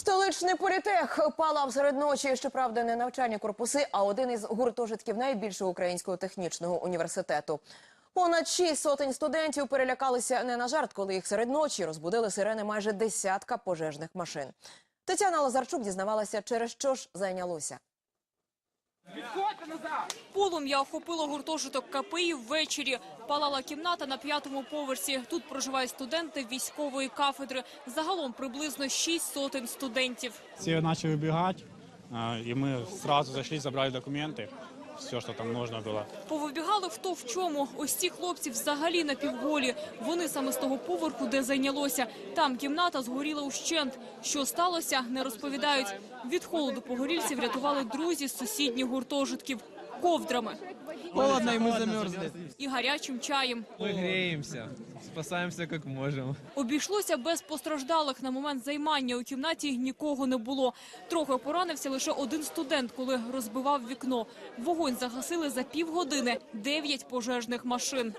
Столичний політех палав серед ночі. Щоправда, не навчальні корпуси, а один із гуртожитків найбільшого українського технічного університету. Понад шість сотень студентів перелякалися не на жарт, коли їх серед ночі розбудили сирени майже десятка пожежних машин. Тетяна Лазарчук дізнавалася, через що ж зайнялося. Полум'я охопило гуртожиток КПІ ввечері. Палала кімната на п'ятому поверсі. Тут проживають студенти військової кафедри. Загалом приблизно шість сотень студентів. Всі почали вибігати, і ми одразу зайшли, забрали документы, все, що там можна було. Повибігали хто в чому. Ось ці хлопці взагалі на півголі. Вони саме з того поверху, де зайнялося. Там кімната згоріла ущент. Що сталося, не розповідають. Від холоду погорільців рятували друзі з сусідніх гуртожитків ковдрами Холодно, и мы замерзли. і гарячим чаєм. Мы греемся, спасаемся как можем. Обійшлося без постраждалих. На момент займання у кімнаті нікого не було. Трохи поранився лише один студент, коли розбивав вікно. Вогонь загасили за півгодини. Дев'ять пожежних машин.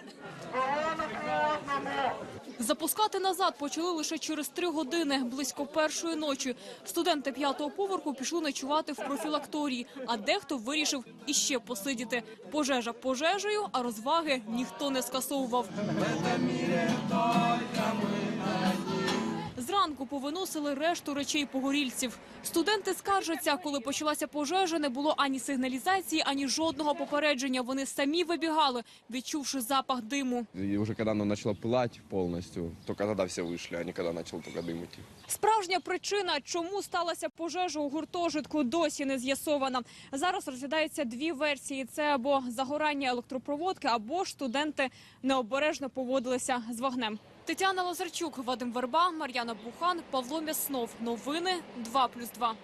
Запускати назад почали лише через три години, близько першої ночі. Студенти п'ятого поверху пішли ночувати в профілакторії, а дехто вирішив іще посидіти. Пожежа пожежею, а розваги ніхто не скасовував Зранку повиносили решту речей погорільців. Студенти скаржаться, коли почалася пожежа, не було ані сигналізації, ані жодного попередження. Вони самі вибігали, відчувши запах диму. И уже когда оно начало пылать полностью, только тогда все вышли, а не когда начал только дым идти. Справжня причина, чому сталася пожежа у гуртожитку, досі не з'ясована. Зараз розглядаються дві версії: це або загорання електропроводки, або ж студенти необережно поводилися з вогнем. Тетяна Лазарчук, Вадим Верба, Мар'яна Бухан, Павло Мяснов. Новини 2+,2.